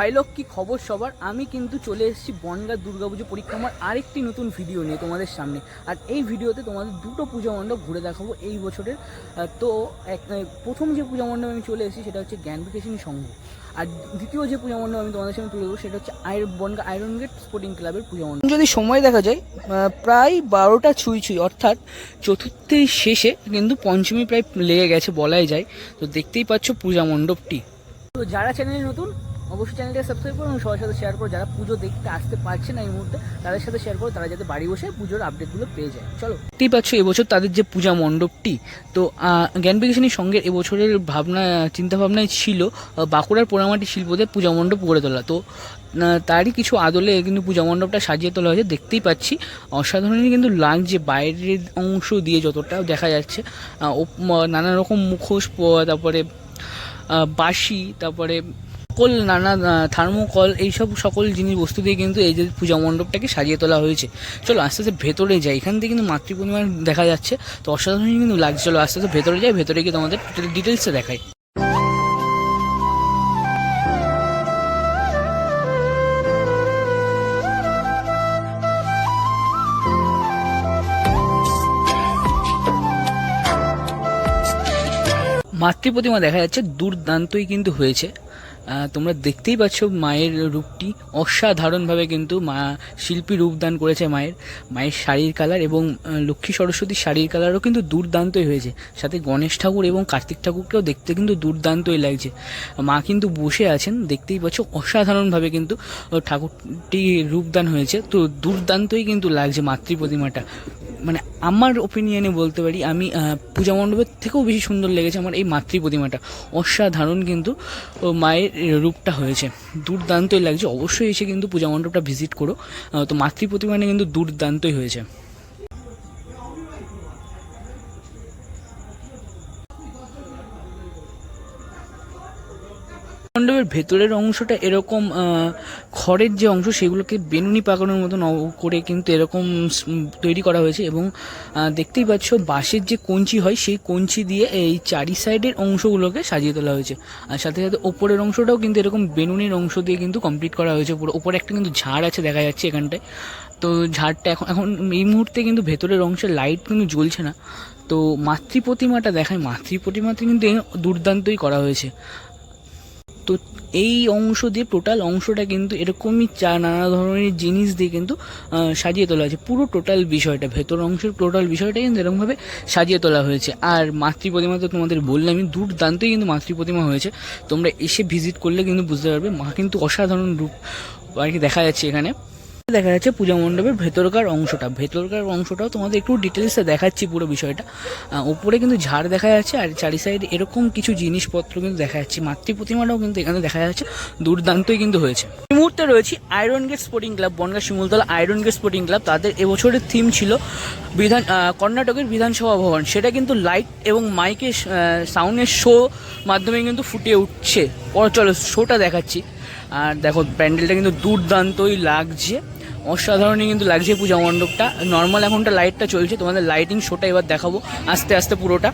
ভাই লোক কি খবর সবার? আমি কিন্তু চলে এসেছি বনগা দুর্গাপুজো পরিক্রমার আরেকটি নতুন ভিডিও নিয়ে তোমাদের সামনে। আর এই ভিডিওতে তোমাদের দুটো পূজা মণ্ডপ ঘুরে দেখাবো এই বছরের। তো এক প্রথম যে পূজা মণ্ডপ আমি চলে এসেছি সেটা হচ্ছে জ্ঞান বিকাশিনী সংঘ। আর দ্বিতীয় যে পূজা মণ্ডপ আমি তোমাদের সামনে তুলে দেবো সেটা হচ্ছে আয়র, বনগা আয়রন গেট স্পোর্টিং ক্লাবের পূজা মণ্ডপ। যদি সময় দেখা যায় প্রায় বারোটা ছুঁই ছুঁই, অর্থাৎ চতুর্থের শেষে কিন্তু পঞ্চমী প্রায় লেগে গেছে বলাই যায়। তো দেখতেই পাচ্ছ পূজা মণ্ডপটি। তো যারা চ্যানেলে নতুন অবশ্যই চ্যানেলটা সাবস্ক্রাইব করো এবং সবার সাথে শেয়ার করো যারা পুজো দেখতে আসতে পারছে না এই মুহূর্তে তাদের সাথে শেয়ার করো তারা যাতে বাড়ি বসে পুজোর আপডেটগুলো পেয়ে যায়। চলো। দেখতেই পাচ্ছ এবছর তাদের যে পূজা মণ্ডপটি তো আহ, জ্ঞান বিকাশিনীর সঙ্গে এবছরের ভাবনা চিন্তা ভাবনায় ছিল বাঁকুড়ার পোড়ামাটি শিল্পদের পূজা মণ্ডপ গড়ে তোলা। তো তারই কিছু আদলে কিন্তু পূজা মণ্ডপটা সাজিয়ে তোলা হয়েছে দেখতেই পাচ্ছি। অসাধারণই কিন্তু লাগছে বাইরের অংশ দিয়ে যতটা দেখা যাচ্ছে। নানা রকম মুখোশ তারপরে বাঁশি তারপরে কল নানা থার্মোকল, এইসব সকল জিনিস বস্তু দিয়ে কিন্তু এই যে পূজা মণ্ডপটাকে সাজিয়ে তোলা হয়েছে। চলো আস্তে আস্তে ভেতরে যাই। এখান থেকে কিন্তু মাতৃপূর্ণিমা দেখা যাচ্ছে। তো অসাধারণ কিন্তু লাগছে। চলো আস্তে আস্তে ভেতরে যাই। ভেতরে গিয়ে তোমাদের ডিটেলসে দেখাই। মাতৃ প্রতিমা দেখা যাচ্ছে। দুর্দান্তই কিন্তু হয়েছে। তোমরা দেখতেই পাচ্ছ মায়ের রূপটি। অসাধারণভাবে কিন্তু মা শিল্পী রূপদান করেছে মায়ের। মায়ের শাড়ির কালার এবং লক্ষ্মী সরস্বতীর শাড়ির কালারও কিন্তু দুর্দান্তই হয়েছে। সাথে গণেশ ঠাকুর এবং কার্তিক ঠাকুরকেও দেখতে কিন্তু দুর্দান্তই লাগছে। মা কিন্তু বসে আছেন, দেখতেই পাচ্ছ অসাধারণভাবে কিন্তু ঠাকুরটি রূপদান হয়েছে। তো দুর্দান্তই কিন্তু লাগছে মাতৃ প্রতিমাটা মানে আমার ওপিনিয়নে বলতে পারি, আমি পূজা মণ্ডপের থেকেও বেশি সুন্দর লেগেছে আমার এই মাতৃ প্রতিমাটা অসাধারণ কিন্তু মায়ের রূপটা হয়েছে। দুর্দান্তই লাগছে। অবশ্যই এসে কিন্তু পূজা মণ্ডপটা ভিজিট করো। তো মাতৃ প্রতিমাটা কিন্তু দুর্দান্তই হয়েছে। মণ্ডপের ভেতরের অংশটা এরকম খড়ের যে অংশ সেগুলোকে বেনুনি পাকানোর মতন করে কিন্তু এরকম তৈরি করা হয়েছে এবং দেখতেই পাচ্ছ বাঁশের যে কঞ্চি হয় সেই কঞ্চি দিয়ে এই চারি সাইডের অংশগুলোকে সাজিয়ে তোলা হয়েছে। আর সাথে সাথে ওপরের অংশটাও কিন্তু এরকম বেনুনির অংশ দিয়ে কিন্তু কমপ্লিট করা হয়েছে পুরো। ওপরে একটা কিন্তু ঝাড় আছে দেখা যাচ্ছে এখানটায়। তো ঝাড়টা এখন এখন এই মুহূর্তে কিন্তু ভেতরের অংশে লাইট কিন্তু জ্বলছে না। তো মাতৃ প্রতিমাটা দেখায় মাতৃ প্রতিমাতে কিন্তু দুর্দান্তই করা হয়েছে। তো এই অংশ দিয়ে টোটাল অংশটা কিন্তু এরকমই চা, নানা ধরনের জিনিস দিয়ে কিন্তু সাজিয়ে তোলা হয়েছে। পুরো টোটাল বিষয়টা, ভেতর অংশের টোটাল বিষয়টা কিন্তু এরকমভাবে সাজিয়ে তোলা হয়েছে। আর মাতৃ প্রতিমা তো তোমাদের বললামই, দুর্দান্তই কিন্তু মাতৃ প্রতিমা হয়েছে। তোমরা এসে ভিজিট করলে কিন্তু বুঝতে পারবে, মা কিন্তু অসাধারণ রূপ আর কি দেখা যাচ্ছে এখানে। দেখা যাচ্ছে পূজা মণ্ডপের ভেতরকার অংশটা। ভেতরকার অংশটাও তোমাদের একটু ডিটেলসে দেখাচ্ছি পুরো বিষয়টা। উপরে কিন্তু ঝাড় দেখা যাচ্ছে আর চারি সাইড এরকম কিছু জিনিসপত্র কিন্তু দেখা যাচ্ছে। মাতৃ প্রতিমাটাও কিন্তু এখানে দেখা যাচ্ছে। দুর্দান্তই কিন্তু হয়েছে। এই মুহূর্তে রয়েছি iron gate sporting club Bangaon Shimultala iron gate sporting club তাদের এবছরের থিম ছিল বিধান কর্ণাটকের বিধানসভা ভবন। সেটা কিন্তু লাইট এবং মাইকের সাউন্ডের শো মাধ্যমে কিন্তু ফুটিয়ে উঠছে। চলো শোটা দেখাচ্ছি। আর দেখো, প্যান্ডেলটা কিন্তু দুর্দান্তই লাগছে। অসাধারণই কিন্তু লাগছে পূজা মণ্ডপটা। নর্মাল এখনটা লাইটটা চলছে, তোমাদের লাইটিং শোটা এবার দেখাবো। আস্তে আস্তে পুরোটা।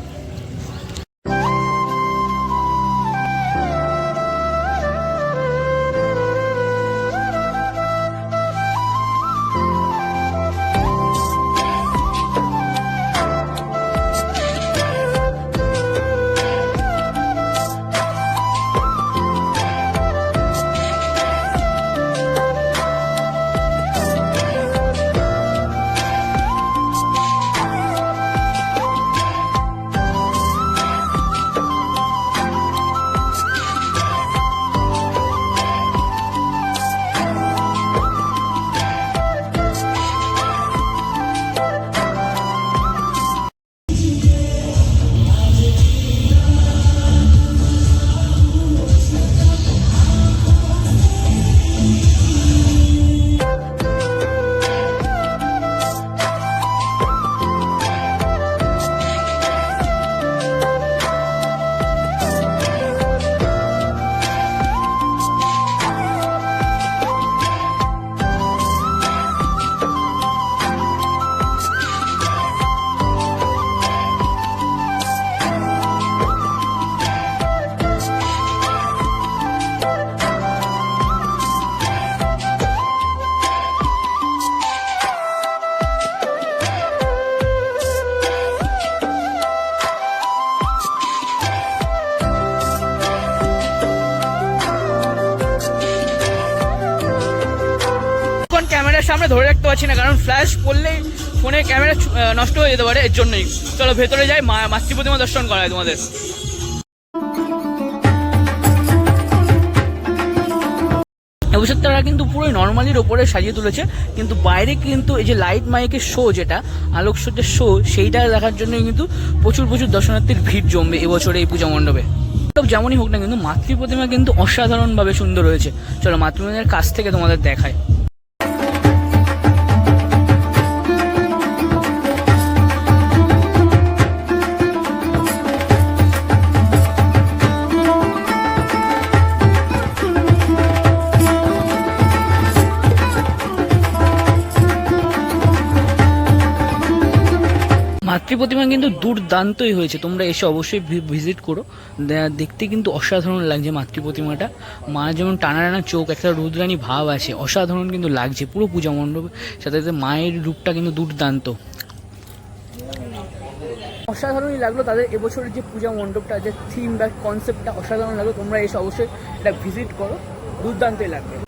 সামনে ধরে রাখতে পারছি না, কারণ ফ্ল্যাশ পড়লেই ফোনের ক্যামেরা নষ্ট হয়ে যেতে পারে, এর জন্যই। চলো, ভেতরে যাই মাতৃ প্রতিমা দর্শন করা হয় তোমাদের। অবশ্য তারা কিন্তু পুরো নর্মালির ওপরে সাজিয়ে তুলেছে, কিন্তু বাইরে কিন্তু এই যে লাইট মাইকের শো যেটা, আলোকসজ্জার শো সেইটা দেখার জন্যই কিন্তু প্রচুর প্রচুর দর্শনার্থীর ভিড় জমবে এবছরে এই পূজা মণ্ডপে। সব যেমনই হোক না কিন্তু মাতৃ প্রতিমা কিন্তু অসাধারণভাবে সুন্দর হয়েছে। চলো মাতৃ কাছ থেকে তোমাদের দেখায়। মাতৃ প্রতিমা কিন্তু দুর্দান্তই হয়েছে। তোমরা এসে অবশ্যই ভিজিট করো। দেখতে কিন্তু অসাধারণ লাগছে মাতৃ প্রতিমাটা। মা যেমন টানা টানা চোখ, একটা রুদ্রানী ভাব আছে, অসাধারণ কিন্তু লাগছে পুরো পূজা মণ্ডপে। সাথে সাথে মায়ের রূপটা কিন্তু দুর্দান্ত। অসাধারণই লাগল তাদের এবছরের যে পূজা মণ্ডপটা, যে থিম বা কনসেপ্টটা অসাধারণ লাগল। তোমরা এসে অবশ্যই এটা ভিজিট করো। দুর্দান্তই লাগবে।